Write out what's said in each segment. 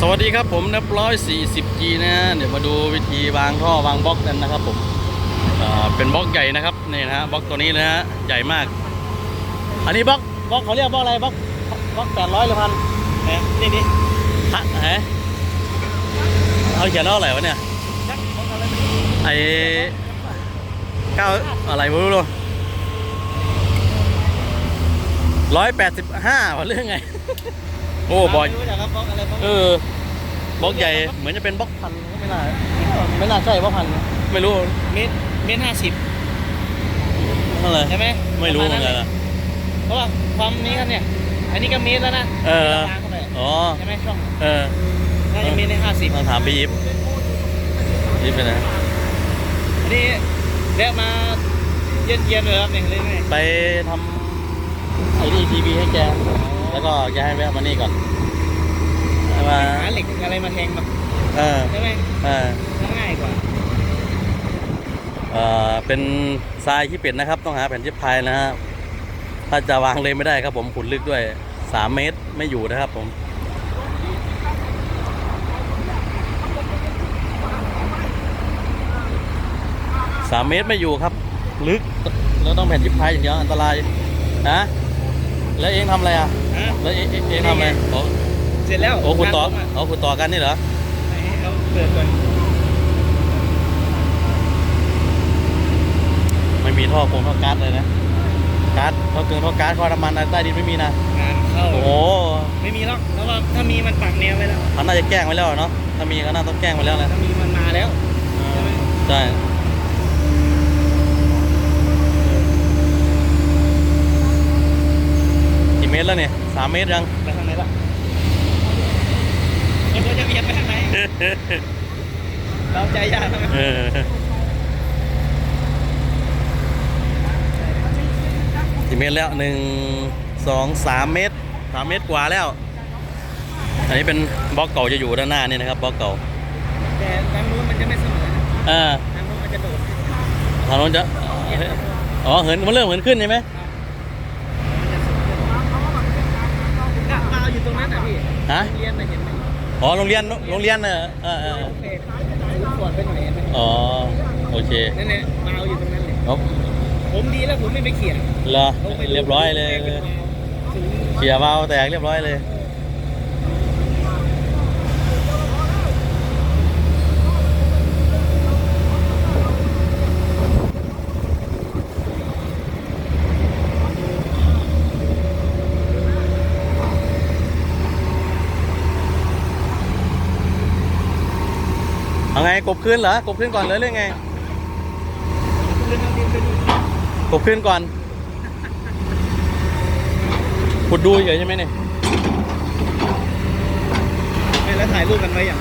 สวัสดีครับผมนับร้อยสี่สิบจีนะเดี๋ยวมาดูวิธีวางท่อวางบล็อกกันนะครับผมเป็นบล็อกใหญ่นะครับนี่นะฮะบล็อกตัวนี้นะฮะใหญ่มาก อันนี้บล็อกบล็อกเขาเรียกบล็อกอะไรบล็อกบล็อกแปดร้อยหรือพันแหมนี่นี่ฮะฮะเขาเขียนว่าอะไรวะเนี่ยชักของอะไรไม่ไอเก้าอะไรไม่รู้เลยร้อยแปดสิบห้าว่าเรื่องไง โอ้บอยไม่รู้จักครับบล็อกอะไรบล็อกเออบล็อกใหญ่เหมือนจะเป็นบล็อกพันก็ไม่น่าไม่น่าใช่บล็อกพันไม่รู้เมตรเมตรห้าสิบอะไรใช่ไหมไม่รู้เหมือนกันปะานะเพราะว่าความนี้กันเนี่ยอันนี้ก็เมตรแล้วนะเออวางเข้าไปอ๋อใช่ไหมช่องเออน่าจะเมตรในห้าสิบต้องถามพี่ยิปยิปไปไหนอันนี้เรียกมาเย็นเย็นๆเลยครับเนี่ยเรื่อยไปทำไอ้นี่ทีวีให้แก แล้วก็แกให้แวะมานี่ก่อนให้มาๆหาเหล็กอะไรมาแทงมาเออใช่ไหมเออง่ายกว่าเออเป็นทรายที่เป็ดนะครับ ต้องหาแผ่นยิบพายนะฮะถ้าจะวางเลยไม่ได้ครับผมขุดลึกด้วยสามเมตรไม่อยู่นะครับผมสามเมตรไม่อยู่ครับ ลึกแล้วต้องแผ่นยิบพายอย่างเดียวอันตรายนะแล้วเองทำอะไรอะฮะ แล้วเองเองเองทำไรโอ้เสร็จแล้วโอ้ขุดต่อผมะเอาขุดต่อกันนี่เหรอให้เขาเปิดก่อนไม่มีท่อคงท่อก๊าซเลยนะก๊าซท่อเกลือท่อก๊าซท่อน้ำมันอะไรใต้ดินไม่มีนะ งานเข้าโอ้โหไม่มีหรอกเพราะว่าถ้ามีมันปักแนวไว้แล้วเขาน่าจะแกล้งไว้แล้วเนาะ ถ้ามีก็น่าต้องแกล้งไว้แล้วนะถ้ามีมันมาแล้วใช่ไหมใช่กี่เมตรแล้วเนี่ย สามเมตรยัง ไปทางไหนล่ะไม่รู้จะเบียดไปทางไหน เราใจยากนะเออกี่เมตรแล้วหนึ่งสองสามเมตรสามเมตรกว่าแล้ว อันนี้เป็นบล็อกเก่าจะอยู่ด้านหน้านี่นะครับบล็อกเก่าแต่ทางนู้นมันจะไม่เสมอนะอ่าทางนู้นมันจะโดดทางโน้นจะ อ๋อเหินมันเริ่มเหินขึ้นใช่ไหม มันจะสูงขึ้นน่ะมาอยู่ตรง นั้นอะพี่ฮะเรียนนะเห็นไหมอ๋อโรงเรียนโรงเรียนเออเออเออโอเคลูกศรไปหน่อยเห็นไหมอ๋อโอเคนั่นแหละมาเอาอยู่ตรงนั้นเลยเอาผมดีแล้วผมไม่ไปเขียนเหรอเรียบร้อยเลยถึงเขี่ยร์วาล์วแตกเรียบร้อยเลย กบขึ้นเหรอกบขึ้นก่อนเลยหรือไงเรื่องดินไปดูกบขึ้นก่อนขุดดูเฉยใช่ไหมเนี่ยไม่แล้วถ่ายรูปกันไว้ยัง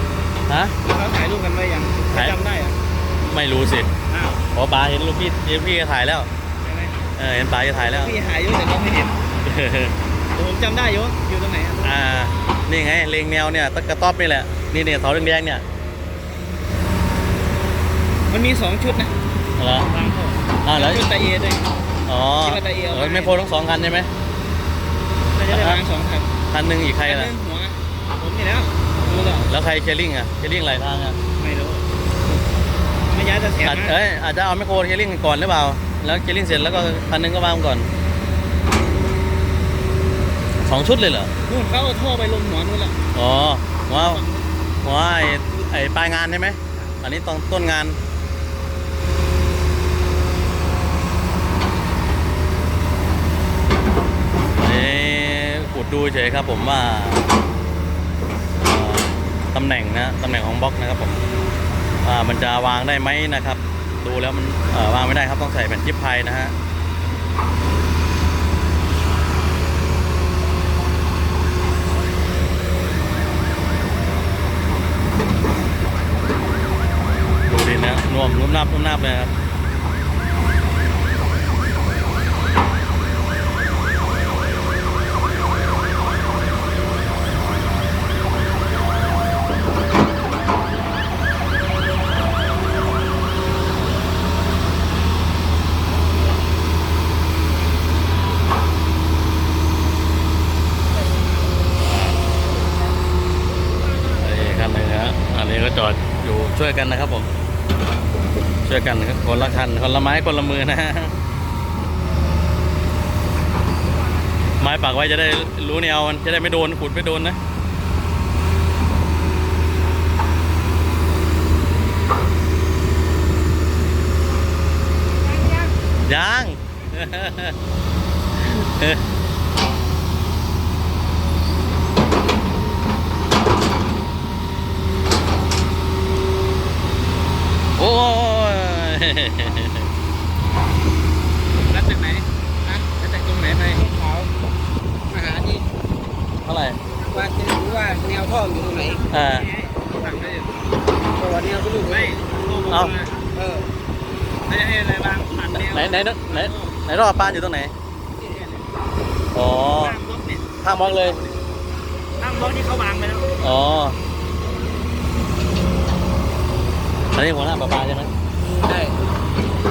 ฮะเขาถ่ายรูปกันไว้ยังถ่ายจำได้อะไม่รู้สิอ้าวเพอปลาเห็นลูกพี่เห็นพี่ก็ถ่ายแล้วใช่ไหมเออเห็นปลาก็ถ่ายแล้วพี่หายอยู่แต่ก็ไม่เห็นแต่ผมจำได้อยู่อยู่ตรงไหนอะอ่านี่ไงเลงแนวเนี่ยตะกระต๊อบนี่แหละนี่เนี่ยเสาแดงๆเนี่ย มันมีสองชุดนะเหรอวางเข้าอ่าแล้วชุดตาเอด้วยอ๋อคิดว่าตะเอียวเออไม่โพลทั้งสองคันใช่ไหมน่าจะได้วางสองคันคันหนึ่งอีกใครคันหล่ะนึงหัวผมนี่แล้วรู้แล้วแล้วใครเคลิ่งอะเคลิ่งหลายทางอะไม่รู้ไม่ย้ายจะแถมอาจนะเอ้ยอาจจะเอาไมโครเคลิ่งก่อนหรือเปล่า แล้วเคลิ่งเสร็จแล้วก็คันหนึงก็วางก่อนสองชุดเลยเหรอนู่นเขาเอาท่อไปลงหัวนู่นละอ๋อหัวหัวไอ้ไอ้ปลายงานใช่ไหมอันนี้ตอนต้นงานนี่ขุ ดูเฉยครับผมว่าตำแหน่งนะตำแหน่งของบล็อกนะครับผมว่ามันจะวางได้ไหมนะครับ ดูแล้วมันวางไม่ได้ครับต้องใส่แผ่นยิบไพนะฮะดูดินะน่วมนุ่มนับนุ่มนับเลยครับ วยกันนะครับผมช่วยกันครับคนละคันคนละไม้คนละมือนะฮะไม้ปักไว้จะได้รู้แนวมันจะได้ไม่โดนขุดไม่โดนนะยัง โอ้ย แล้วจากไหนนะแล้วจากตรงไหนไปเขามาหาที่เท่าไหร่ว่าจะรู้ว่าแนวท่ออยู่ตรงไหนอ่าสั่งได้ตัวแนวก็ลูกไม่เอาเออไม่ได้ให้อะไรบางผ่านแนวไหนไหนไหนไหนรอบปลาอยู่ตรงไหนอ๋อข้างบล็อกเนี่ยข้างบล็อกเลยข้างบล็อกนี่เขาวางไปแล้วอ๋ออันนี้หัวหน้าปลาปลาใช่ไหม ใช่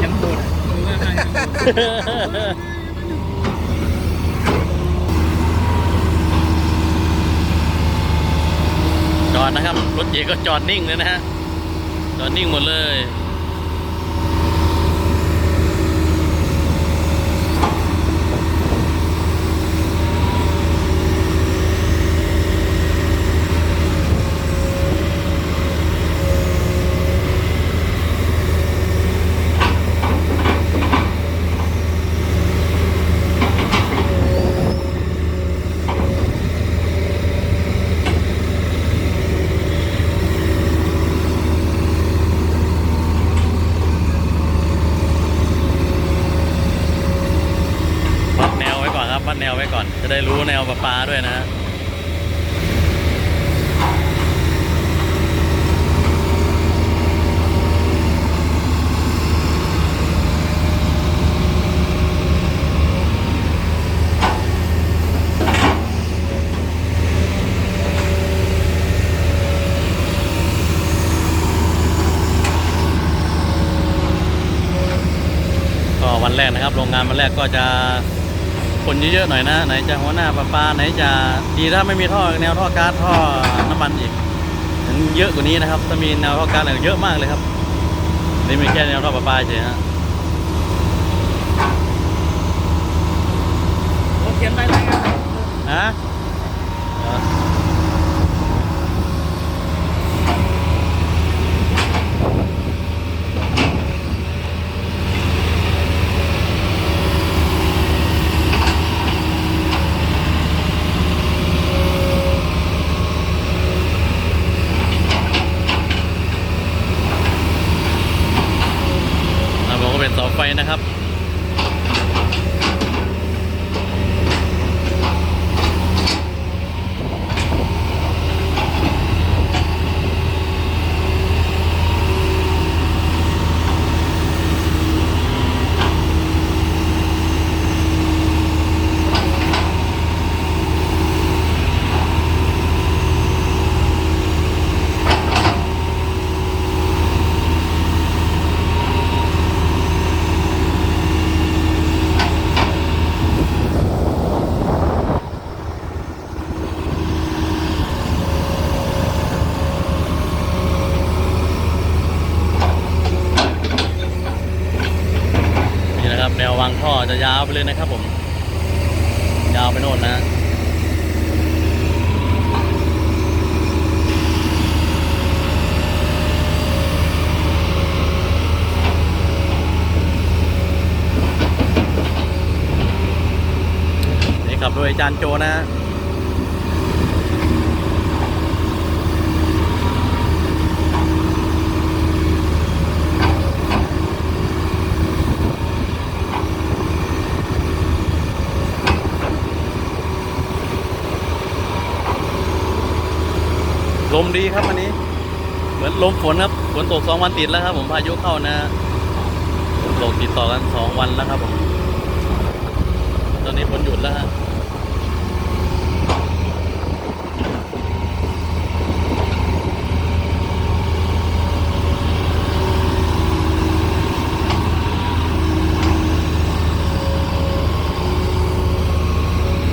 ยังปวดจอดนะครับ รถเยก็จอดนิ่งเลยนะฮะ จอดนิ่งหมดเลย วัดแนวไว้ก่อนครับวัดแนวไว้ก่อน จะได้รู้แนวปลาปลาด้วยนะ วันแรกนะครับ โรงงานวันแรกก็จะคนเยอะๆหน่อยนะ ไหนจะหัวหน้าปลาปลาไหนจะดีถ้าไม่มีท่อแนวท่อก๊าซท่อน้ำมันอีกถึงเยอะกว่านี้นะครับถ้ามีแนวท่อก๊าซอะไรเยอะมากเลยครับ นี่มีแค่แนวท่อปลาปลาเฉยฮะโอเขียนไปเลยครับนะเอออ่าบอกว่าเป็นเสาไฟนะครับ นี่นะครับแนววางท่อ จะยาวไปเลยนะครับผม ยาวไปโน่นนะนี่ขับโดยอาจารย์โจนะล มดีครับวันนี้ เหมือนลมฝนครับฝนตกสองวันติดแล้วครับ ผมพายุเข้านะฝนตกติดต่อกันสองวันแล้วครับผมตอนนี้ฝนหยุดแล้วฮะ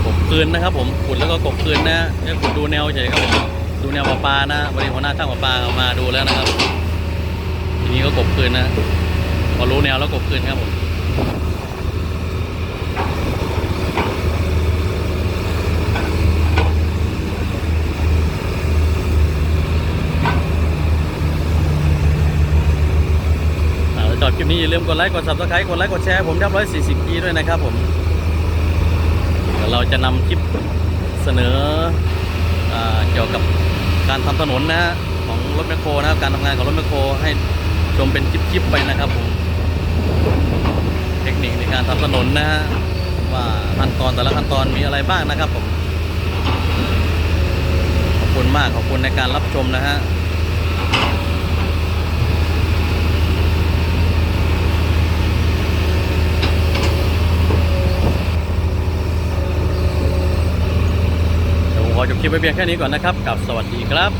กบคืนนะครับผมขุดแล้วก็กบคืนนะฮะแค่ขุดดูแนวเฉยครับผม แนวประปานะบริหัวหน้าช่างประปาเอามาดูแล้วนะครับ ทีนี้ก็กบคืนนะ พอรู้แนวแล้วกบคืนครับผมจอดคลิปนี้อย่าลืมกดไลค์กด subscribe กดไลค์กดแชร์ผมยับร้อยสี่สิบกีด้วยนะครับผมเดี๋ยวเราจะนำคลิปเสนออเกี่ยวกับ การทำถนนนะฮะของรถแมคโครนะครับการทำงานของรถแมคโครให้ชมเป็นคลิปๆไปนะครับผมเทคนิคในการทำถนนนะฮะว่าขั้นตอนแต่ละขั้นตอนมีอะไรบ้างนะครับผมขอบคุณมากขอบคุณในการรับชมนะฮะ เดี๋ยวผม ขอจบคลิปไว้เพียงแค่นี้ก่อนนะครับกับสวัสดีครับ